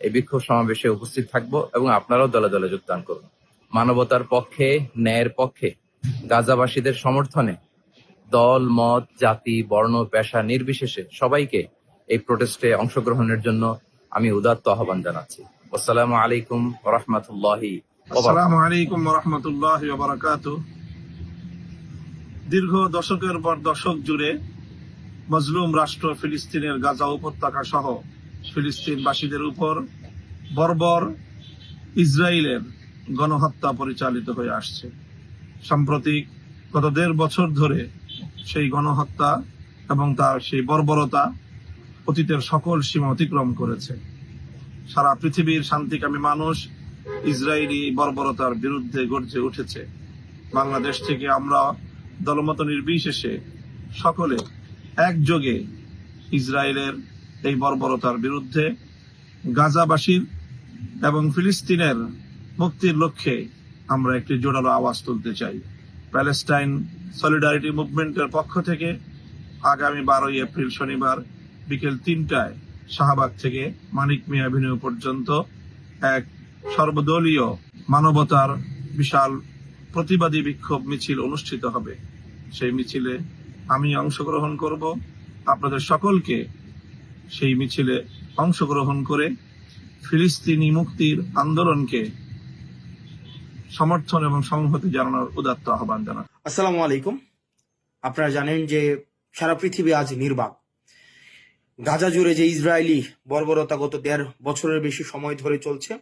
এই বিক্ষোভ সমাবেশে উপস্থিত থাকব এবং আপনারাও দলে দলে যোগদান করুন। মানবতার পক্ষে, ন্যায়ের পক্ষে, গাজাবাসীদের সমর্থনে দল, মত, জাতি, বর্ণ, পেশা নির্বিশেষে সবাইকে এই প্রোটেস্টে অংশগ্রহণের জন্য আমি উদাত্ত আহ্বান জানাচ্ছি। আসসালামু আলাইকুম আসসালামু আলাইকুম রহমতুল্লাহ দীর্ঘ দশকের পর দশক জুড়ে মজলুম রাষ্ট্র ফিলিস্তিনের গাজা উপত্যকা সহ ফিলিস্তিনবাসীদের উপর বর্বর ইসরায়েলের গণহত্যা পরিচালিত হয়ে আসছে। সাম্প্রতিক গত দেড় বছর ধরে সেই গণহত্যা এবং তার সেই বর্বরতা অতীতের সকল সীমা অতিক্রম করেছে। সারা পৃথিবীর শান্তিকামী মানুষ ইসরায়েলি বর্বরতার বিরুদ্ধে গর্জে উঠেছে। বাংলাদেশ থেকে আমরা দলমত নির্বিশেষে সকলে একযোগে ইসরায়েলের এই বর্বরতার বিরুদ্ধে গাজাবাসীর এবং ফিলিস্তিনের মুক্তির লক্ষ্যে আমরা একটি জোরালো আওয়াজ তুলতে চাই। প্যালেস্টাইন সলিডারিটি মুভমেন্টের পক্ষ থেকে আগামী বারোই এপ্রিল শনিবার বিকেল তিনটায় শাহবাগ থেকে মানিক মিয়া অ্যাভিনিউ পর্যন্ত এক সর্বদলীয় মানবতার বিশাল প্রতিবাদী বিক্ষোভ মিছিল অনুষ্ঠিত হবে। সেই মিছিলে আমি অংশগ্রহণ করব। আপনাদের সকলকে সেই মিছিলে অংশগ্রহণ করে ফিলিস্তিনি মুক্তির আন্দোলনকে সমর্থন এবং সংহতি জানানোর উদাত্ত আহ্বান জানান। আসসালামু আলাইকুম। আপনারা জানেন যে সারা পৃথিবী আজ নির্বাক। গাজা জুড়ে যে ইসরায়েলি বর্বরতা গত দেড় বছরের বেশি সময় ধরে চলছে,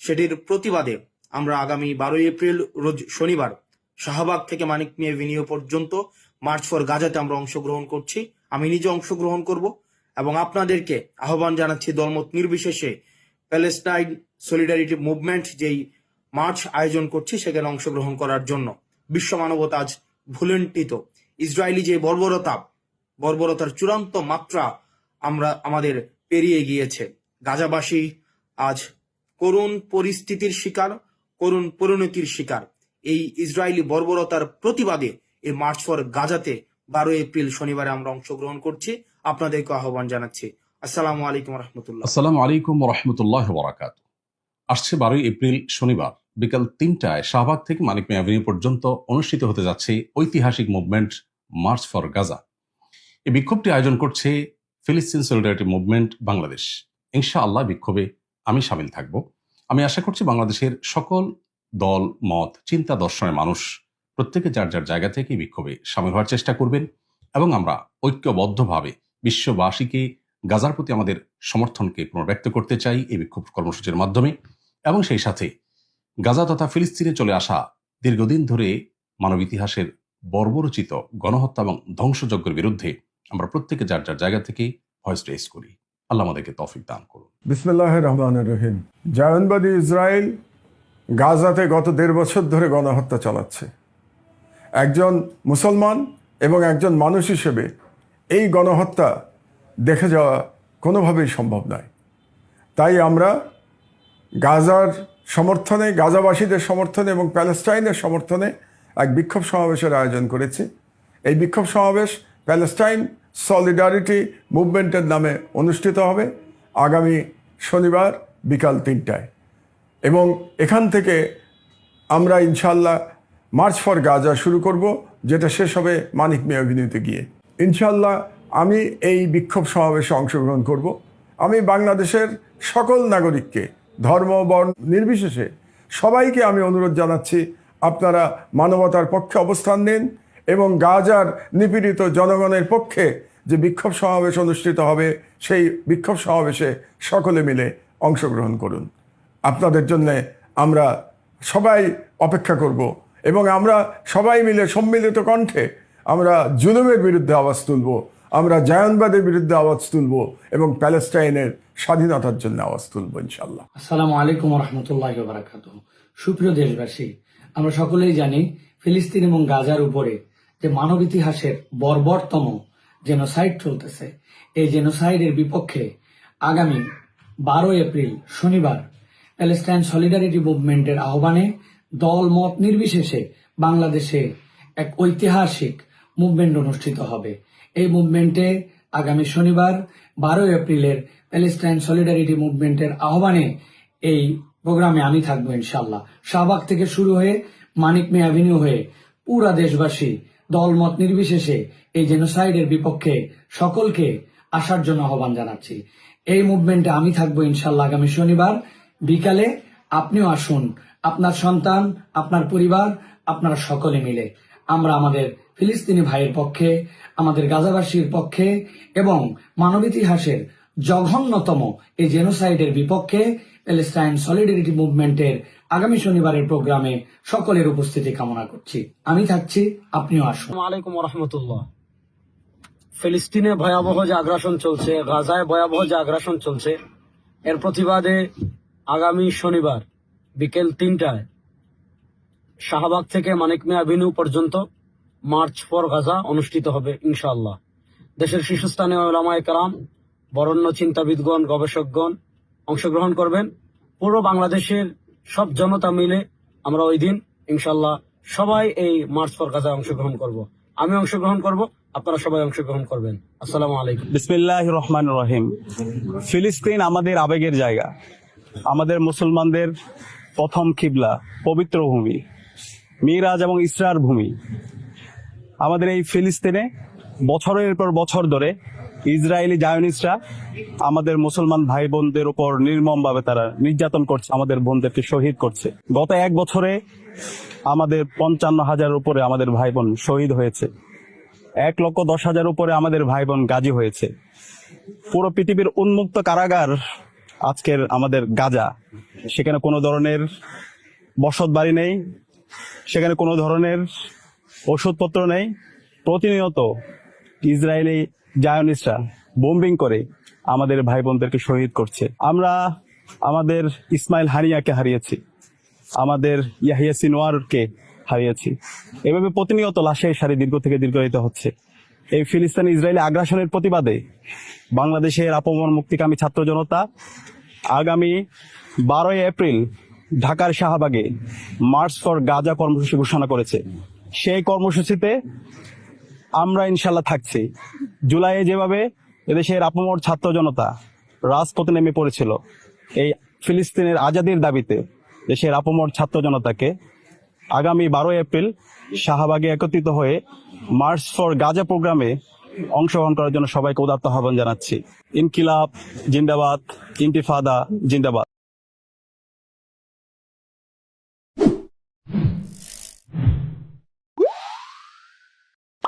সেটির প্রতিবাদে আমরা আগামী বারোই এপ্রিল রোজ শনিবার শাহবাগ থেকে মানিক মিয়া ভিনিও পর্যন্ত মার্চ ফর গাজাতে আমরা অংশগ্রহণ করছি। আমি নিজে অংশগ্রহণ করব। এবং আপনাদেরকে আহ্বান জানাচ্ছি দলমত নির্বিশেষে প্যালেস্টাইন সলিডারিটি মুভমেন্ট যেই মার্চ আয়োজন করছি, সেখানে অংশগ্রহণ করার জন্য। বিশ্ব মানবতা আজ ভুলন্টিত ইসরায়েলি যে বর্বরতা, বর্বরতার চূড়ান্ত মাত্রা আমরা, আমাদের পেরিয়ে গিয়েছে। গাজাবাসী আজ করুণ পরিস্থিতির শিকার, করুণ পরিণতির শিকার। এই ইসরায়েলি বর্বরতার প্রতিবাদে এই মার্চ ফর গাজাতে বারো এপ্রিল শনিবারে আমরা অংশগ্রহণ করছি। আপনাদেরকে আহ্বান জানাচ্ছি। আসসালামু আলাইকুম রহমতুল্লাহ। আসসালামু আলাইকুম রহমতুল্লাহ বরাকাত আসছে বারোই এপ্রিল, শনিবার। বিকাল তিনটায় শাহবাগ থেকে মানিক অ্যাভিনিউ পর্যন্ত অনুষ্ঠিত হতে যাচ্ছে ঐতিহাসিক মুভমেন্ট মার্চ ফর গাজা এই বিক্ষোভটি আয়োজন করছে ফিলিস্তিন সলিডারিটি মুভমেন্ট বাংলাদেশ ইনশাআল্লাহ বিক্ষোভে আমি সামিল থাকব। আমি আশা করছি বাংলাদেশের সকল দল, মত, চিন্তা দর্শনের মানুষ প্রত্যেকে যার যার জায়গা থেকে বিক্ষোভে সামিল হওয়ার চেষ্টা করবেন এবং আমরা ঐক্যবদ্ধভাবে বিশ্ববাসীকে গাজার প্রতি আমাদের সমর্থনকে পুনর্ব্যক্ত করতে চাই এই বিক্ষোভ কর্মসূচির মাধ্যমে এবং সেই সাথে গাজা তথা ফিলিস্তিনে চলে আসা দীর্ঘদিন ধরে মানব ইতিহাসের বর্বরচিত গণহত্যা এবং ধ্বংসযজ্ঞের বিরুদ্ধে আমরা প্রত্যেকে যার যার জায়গা থেকে ভয়েস রেস করি। আল্লাহ আমাদেরকে তফিক দান করুন। বিসমিল্লাহ রহমান রহিম। জায়নবাদী ইসরায়েল গাজাতে গত দেড় বছর ধরে গণহত্যা চালাচ্ছে। একজন মুসলমান এবং একজন মানুষ হিসেবে এই গণহত্যা দেখে যাওয়া কোনোভাবেই সম্ভব নয়। তাই আমরা গাজার সমর্থনে, গাজাবাসীদের সমর্থনে এবং প্যালেস্টাইনের সমর্থনে এক বিক্ষোভ সমাবেশের আয়োজন করেছি। এই বিক্ষোভ সমাবেশ প্যালেস্টাইন সলিডারিটি মুভমেন্টের নামে অনুষ্ঠিত হবে আগামী শনিবার বিকাল তিনটায়। এবং এখান থেকে আমরা ইনশাল্লাহ মার্চ ফর গাজা শুরু করব, যেটা শেষ হবে মানিক মেয়ে অভিনীতে গিয়ে। ইনশাল্লাহ আমি এই বিক্ষোভ সমাবেশে অংশগ্রহণ করব। আমি বাংলাদেশের সকল নাগরিককে, ধর্ম, বর্ণ নির্বিশেষে সবাইকে আমি অনুরোধ জানাচ্ছি, আপনারা মানবতার পক্ষে অবস্থান নিন এবং গাজার নিপীড়িত জনগণের পক্ষে যে বিক্ষোভ সমাবেশ অনুষ্ঠিত হবে, সেই বিক্ষোভ সমাবেশে সকলে মিলে অংশগ্রহণ করুন। আপনাদের জন্য আমরা সবাই অপেক্ষা করব এবং আমরা সবাই মিলে সম্মিলিত কণ্ঠে আমরা জুলুমের বিরুদ্ধে আওয়াজ তুলব, আমরা জায়নবাদের বিরুদ্ধে আওয়াজ তুলব এবং প্যালেস্টাইনের স্বাধীনতার জন্য আওয়াজ তুলব ইনশাল্লাহ আসসালামু আলাইকুম রহমতুল্লাহ বারাকাত সুপ্রিয় দেশবাসী, আমরা সকলেই জানি ফিলিস্তিন এবং গাজার উপরে যে মানব ইতিহাসের বর্বরতম জেনোসাইড চলতেছে। এই জেনোসাইডের বিপক্ষে আগামী বারো এপ্রিল শনিবার প্যালেস্টাইন সলিডারিটি মুভমেন্টের আহ্বানে দল মত নির্বিশেষে বাংলাদেশে এক ঐতিহাসিক মুভমেন্ট অনুষ্ঠিত হবে। এই মুভমেন্টে আগামী শনিবার, বারোই এপ্রিলের প্যালেস্টাইন সলিডারিটি মুভমেন্টের আহ্বানে এই প্রোগ্রামে আমি থাকব ইনশাল্লাহ শাহবাগ থেকে শুরু হয়ে মানিক মে অ্যাভিনিউ হয়ে পুরা দেশবাসী দলমত নির্বিশেষে এই জেনোসাইডের বিপক্ষে সকলকে আসার জন্য আহ্বান জানাচ্ছি। এই মুভমেন্টে আমি থাকব ইনশাল্লাহ আগামী শনিবার। বিকালে আপনিও আসুন। আপনার সন্তান, আপনার পরিবার, আপনারা সকলে মিলে। আমরা আমাদের ফিলিস্তিনি ভাইয়ের পক্ষে, আমাদের গাজাবাসীর পক্ষে এবং মানব ইতিহাসের জঘন্যতম এই জেনোসাইডের বিপক্ষে প্যালেস্টাইন সলিডারিটি মুভমেন্টের আগামী শনিবারের প্রোগ্রামে সকলের উপস্থিতি কামনা করছি। আমি থাকছি, আপনিও আসুন। আলাইকুম রহমতুল্লাহ ফিলিস্তিনে ভয়াবহ যে আগ্রাসন চলছে, গাজায় ভয়াবহ যে আগ্রাসন চলছে। এর প্রতিবাদে আগামী শনিবার বিকেল তিনটায় শাহবাগ থেকে মানিক মিয়া অ্যাভিনিউ পর্যন্ত মার্চ ফর গাজা অনুষ্ঠিত হবে, ইনশাআল্লাহ। দেশের শীর্ষস্থানীয় ওলামায় কালাম বরণ্য চিন্তাবিদগণ, গবেষকগণ অংশগ্রহণ করবেন। পুরো বাংলাদেশের সব জনতা মিলে আমরা ওই দিন ইনশাল্লাহ সবাই এই মার্চ ফর গাজায় অংশগ্রহণ করব। আমি অংশগ্রহণ করব, আপনারা সবাই অংশগ্রহণ করবেন। আসসালামু আলাইকুম। বিসমিল্লাহ রহমান রহিম। ফিলিস্তিন আমাদের আবেগের জায়গা। আমাদের মুসলমানদের প্রথম কিবলা, পবিত্র ভূমি। মিরাজ এবং ইসরার ভূমি। আমাদের এই ফিলিস্তিনে বছরের পর বছর ধরে ইসরায়েলি জায়নিস্টরা আমাদের মুসলমান ভাই বোনদের উপর নির্মমভাবে তারা নির্যাতন করছে, আমাদের বোনদেরকে শহীদ করছে। গত এক বছরে আমাদের পঞ্চান্ন হাজার উপরে আমাদের ভাই বোন শহীদ হয়েছে। এক লক্ষ দশ হাজার উপরে আমাদের ভাই বোন গাজী হয়েছে। পুরো পৃথিবীর উন্মুক্ত কারাগার আজকের আমাদের গাজা। সেখানে কোনো ধরনের বসত বাড়ি নেই সেখানে কোনো ধরনের ওষুধপত্র নেই। প্রতিনিয়ত ইসরায়েলি জায়নিস্টরা বোম্বিং করে আমাদের ভাই বোনদেরকে শহীদ করছে। আমরা আমাদের ইসমাইল হানিয়াকে হারিয়েছি। আমাদের ইয়াহিয়া সিনোয়ারকে হারিয়েছি। এভাবে প্রতিনিয়ত লাশের সারি দীর্ঘ থেকে দীর্ঘায়িত হচ্ছে। এই ফিলিস্তিন ইসরায়েলি আগ্রাসনের প্রতিবাদে বাংলাদেশের আপমর মুক্তিকামী ছাত্র জনতা আগামী বারোই এপ্রিল ঢাকার শাহবাগে মার্চ ফর গাজা কর্মসূচি ঘোষণা করেছে। সেই কর্মসূচিতে আমরা ইনশাল্লাহ থাকছি। জুলাইয়ে যেভাবে এদেশের আপমর ছাত্র জনতা রাজপথে নেমে পড়েছিল, এই ফিলিস্তিনের আজাদির দাবিতে দেশের আপমর ছাত্র জনতাকে আগামী বারোই এপ্রিল শাহবাগে একত্রিত হয়ে মার্চ ফর গাজা প্রোগ্রামে অংশগ্রহণ করার জন্য সবাইকে উদাত্ত আহ্বান জানাচ্ছি। ইনকিলাব, জিন্দাবাদ, ইন্তিফাদা, জিন্দাবাদ।